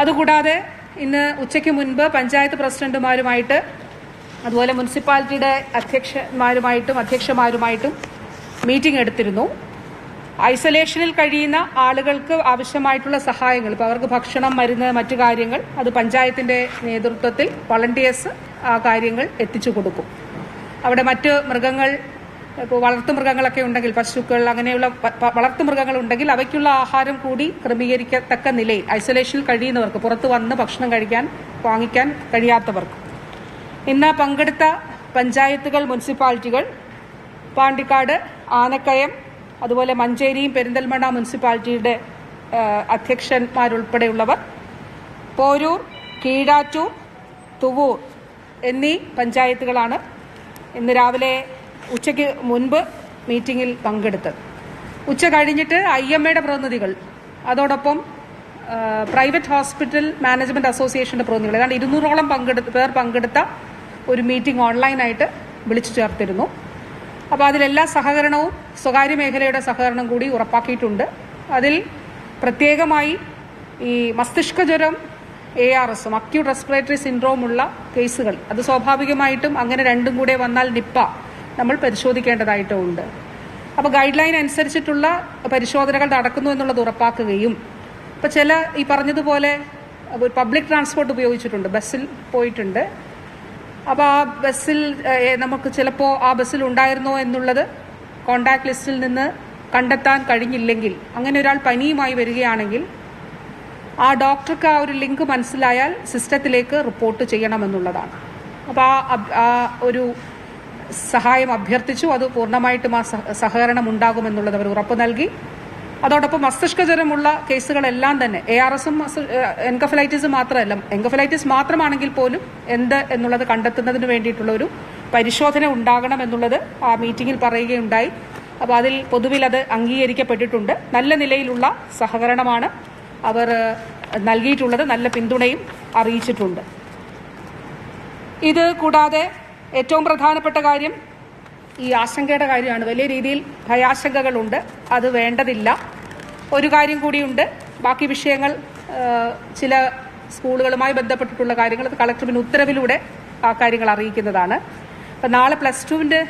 അതുകൂടാതെ ഇന്ന് ഉച്ചയ്ക്ക് മുൻപ് പഞ്ചായത്ത് പ്രസിഡന്റുമാരുമായിട്ട് അതുപോലെ മുനിസിപ്പാലിറ്റിയുടെ അധ്യക്ഷന്മാരുമായിട്ടും അധ്യക്ഷമാരുമായിട്ടും മീറ്റിംഗ് എടുത്തിരുന്നു. ഐസൊലേഷനിൽ കഴിയുന്ന ആളുകൾക്ക് ആവശ്യമായിട്ടുള്ള സഹായങ്ങൾ ഇപ്പോൾ അവർക്ക് ഭക്ഷണം മരുന്ന് മറ്റു കാര്യങ്ങൾ അത് പഞ്ചായത്തിന്റെ നേതൃത്വത്തിൽ വളണ്ടിയേഴ്സ് ആ കാര്യങ്ങൾ എത്തിച്ചു കൊടുക്കും. അവിടെ മറ്റ് മൃഗങ്ങൾ ഇപ്പോൾ വളർത്തുമൃഗങ്ങളൊക്കെ ഉണ്ടെങ്കിൽ പശുക്കൾ അങ്ങനെയുള്ള വളർത്തുമൃഗങ്ങൾ ഉണ്ടെങ്കിൽ അവയ്ക്കുള്ള ആഹാരം കൂടി ക്രമീകരിക്കത്തക്ക നിലയിൽ ഐസൊലേഷനിൽ കഴിയുന്നവർക്ക് പുറത്തു വന്ന് ഭക്ഷണം കഴിക്കാൻ വാങ്ങിക്കാൻ കഴിയാത്തവർക്ക്. ഇന്ന് പങ്കെടുത്ത പഞ്ചായത്തുകൾ മുനിസിപ്പാലിറ്റികൾ പാണ്ടിക്കാട് ആനക്കയം അതുപോലെ മഞ്ചേരിയും പെരിന്തൽമണ്ണ മുനിസിപ്പാലിറ്റിയുടെ അധ്യക്ഷന്മാരുൾപ്പെടെയുള്ളവർ പോരൂർ കീഴാറ്റൂർ തുവൂർ എന്നീ പഞ്ചായത്തുകളാണ് ഇന്ന് രാവിലെ ഉച്ചയ്ക്ക് മുൻപ് മീറ്റിംഗിൽ പങ്കെടുത്തത് ഉച്ച കഴിഞ്ഞിട്ട് ഐ എം എയുടെ പ്രതിനിധികൾ അതോടൊപ്പം പ്രൈവറ്റ് ഹോസ്പിറ്റൽ മാനേജ്മെന്റ് അസോസിയേഷന്റെ പ്രതിനിധികൾ ഏതാണ്ട് ഇരുന്നൂറോളം പങ്കെടുത്ത പേർ പങ്കെടുത്ത ഒരു മീറ്റിംഗ് ഓൺലൈനായിട്ട് വിളിച്ചു ചേർത്തിരുന്നു. അപ്പോൾ അതിലെല്ലാ സഹകരണവും സ്വകാര്യ മേഖലയുടെ സഹകരണം കൂടി ഉറപ്പാക്കിയിട്ടുണ്ട്. അതിൽ പ്രത്യേകമായി ഈ മസ്തിഷ്ക ജ്വരം എ ആർ എസും അക്യൂട്ട് റെസ്പിറേറ്ററി സിൻഡ്രോം ഉള്ള കേസുകൾ അത് സ്വാഭാവികമായിട്ടും അങ്ങനെ രണ്ടും കൂടെ വന്നാൽ നിപ്പ നമ്മൾ പരിശോധിക്കേണ്ടതായിട്ടുമുണ്ട് അപ്പോൾ ഗൈഡ് ലൈൻ അനുസരിച്ചിട്ടുള്ള പരിശോധനകൾ നടക്കുന്നു എന്നുള്ളത് ഉറപ്പാക്കുകയും ഇപ്പോൾ ചില ഈ പറഞ്ഞതുപോലെ പബ്ലിക് ട്രാൻസ്പോർട്ട് ഉപയോഗിച്ചിട്ടുണ്ട് ബസ്സിൽ പോയിട്ടുണ്ട്. അപ്പോൾ ആ ബസ്സിൽ നമുക്ക് ചിലപ്പോൾ ആ ബസ്സിൽ ഉണ്ടായിരുന്നോ എന്നുള്ളത് കോണ്ടാക്ട് ലിസ്റ്റിൽ നിന്ന് കണ്ടെത്താൻ കഴിഞ്ഞില്ലെങ്കിൽ അങ്ങനെ ഒരാൾ പനിയുമായി വരികയാണെങ്കിൽ ആ ഡോക്ടർക്ക് ആ ഒരു ലിങ്ക് മനസ്സിലായാൽ സിസ്റ്റത്തിലേക്ക് റിപ്പോർട്ട് ചെയ്യണമെന്നുള്ളതാണ്. അപ്പോൾ ആ ഒരു സഹായം അഭ്യർത്ഥിച്ചു. അത് പൂർണമായിട്ടും ആ സഹകരണം ഉണ്ടാകുമെന്നുള്ളത് അവർ ഉറപ്പ് നൽകി. അതോടൊപ്പം മസ്തിഷ്ക ജ്വരമുള്ള കേസുകളെല്ലാം തന്നെ എ ആർ എസും എൻകഫലൈറ്റിസ് മാത്രമല്ല എൻകഫലൈറ്റിസ് മാത്രമാണെങ്കിൽ പോലും എന്ത് എന്നുള്ളത് കണ്ടെത്തുന്നതിന് വേണ്ടിയിട്ടുള്ള ഒരു പരിശോധന ഉണ്ടാകണം എന്നുള്ളത് ആ മീറ്റിംഗിൽ പറയുകയുണ്ടായി. അപ്പോൾ അതിൽ പൊതുവിൽ അത് അംഗീകരിക്കപ്പെട്ടിട്ടുണ്ട്. നല്ല നിലയിലുള്ള സഹകരണമാണ് അവർ നൽകിയിട്ടുള്ളത്. നല്ല പിന്തുണയും അറിയിച്ചിട്ടുണ്ട്. ഇത് കൂടാതെ ഏറ്റവും പ്രധാനപ്പെട്ട കാര്യം ഈ ആശങ്കയുടെ കാര്യമാണ്. വലിയ രീതിയിൽ ഭയാശങ്കകളുണ്ട്. അത് വേണ്ടതില്ല. ഒരു കാര്യം കൂടിയുണ്ട്. ബാക്കി വിഷയങ്ങൾ ചില സ്കൂളുകളുമായി ബന്ധപ്പെട്ടിട്ടുള്ള കാര്യങ്ങൾ അത് കളക്ടർ പിന്നെ ഉത്തരവിലൂടെ ആ കാര്യങ്ങൾ അറിയിക്കുന്നതാണ്. അപ്പം നാളെ പ്ലസ് ടുവിന്റെ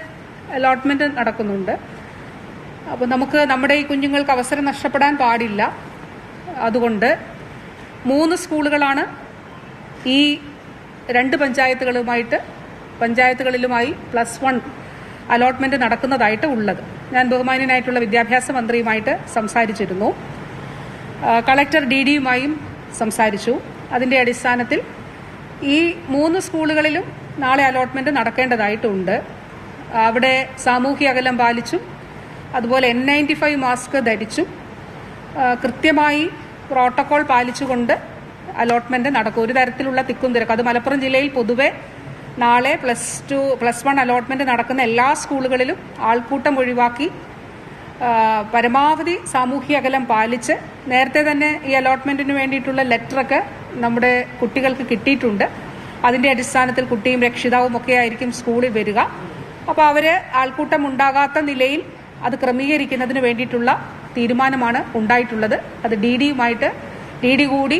അലോട്ട്മെന്റ് നടക്കുന്നുണ്ട്. അപ്പോൾ നമുക്ക് നമ്മുടെ ഈ കുഞ്ഞുങ്ങൾക്ക് അവസരം നഷ്ടപ്പെടാൻ പാടില്ല. അതുകൊണ്ട് മൂന്ന് സ്കൂളുകളാണ് ഈ രണ്ട് പഞ്ചായത്തുകളുമായിട്ട് പഞ്ചായത്തുകളിലുമായി പ്ലസ് വൺ അലോട്ട്മെന്റ് നടക്കുന്നതായിട്ട് ഉള്ളത്. ഞാൻ ബഹുമാന്യനായിട്ടുള്ള വിദ്യാഭ്യാസ മന്ത്രിയുമായിട്ട് സംസാരിച്ചിരുന്നു. കളക്ടർ ഡി ഡിയുമായും സംസാരിച്ചു. അതിന്റെ അടിസ്ഥാനത്തിൽ ഈ മൂന്ന് സ്കൂളുകളിലും നാളെ അലോട്ട്മെന്റ് നടക്കേണ്ടതായിട്ടുണ്ട്. അവിടെ സാമൂഹ്യ അകലം പാലിച്ചും അതുപോലെ എൻ നയന്റി ഫൈവ് മാസ്ക് ധരിച്ചും കൃത്യമായി പ്രോട്ടോകോൾ പാലിച്ചുകൊണ്ട് അലോട്ട്മെന്റ് നടക്കും. ഒരു തരത്തിലുള്ള തിക്കും തിരക്കും. അത് മലപ്പുറം ജില്ലയിൽ പൊതുവെ നാളെ plus two plus one allotment നടക്കുന്ന എല്ലാ സ്കൂളുകളിലും ആൾക്കൂട്ടം ഒഴിവാക്കി പരമാവധി സാമൂഹ്യ അകലം പാലിച്ച് നേരത്തെ തന്നെ ഈ അലോട്ട്മെന്റിന് വേണ്ടിയിട്ടുള്ള ലെറ്ററൊക്കെ നമ്മുടെ കുട്ടികൾക്ക് കിട്ടിയിട്ടുണ്ട്. അതിന്റെ അടിസ്ഥാനത്തിൽ കുട്ടിയും രക്ഷിതാവും ഒക്കെ ആയിരിക്കും സ്കൂളിൽ വരിക. അപ്പോൾ അവർ ആൾക്കൂട്ടം ഉണ്ടാകാത്ത നിലയിൽ അത് ക്രമീകരിക്കുന്നതിന് വേണ്ടിയിട്ടുള്ള തീരുമാനമാണ് ഉണ്ടായിട്ടുള്ളത്. അത് ഡി ഡിയുമായിട്ട് ഡി ഡി കൂടി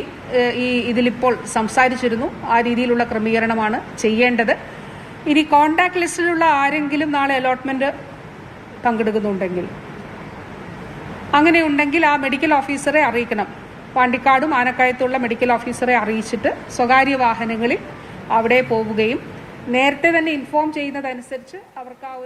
ഈ ഇതിലിപ്പോൾ സംസാരിച്ചിരുന്നു. ആ രീതിയിലുള്ള ക്രമീകരണമാണ് ചെയ്യേണ്ടത്. ഇനി കോണ്ടാക്ട് ലിസ്റ്റിലുള്ള ആരെങ്കിലും നാളെ അലോട്ട്മെന്റ് പങ്കെടുക്കുന്നുണ്ടെങ്കിൽ. അങ്ങനെ ഉണ്ടെങ്കിൽ ആ മെഡിക്കൽ ഓഫീസറെ അറിയിക്കണം. പാണ്ടിക്കാടും ആനക്കയത്തുള്ള മെഡിക്കൽ ഓഫീസറെ അറിയിച്ചിട്ട് സ്വകാര്യ വാഹനങ്ങളിൽ അവിടെ പോവുകയും നേരത്തെ തന്നെ ഇൻഫോം ചെയ്യുന്നതനുസരിച്ച് അവർക്ക് ആ ഒരു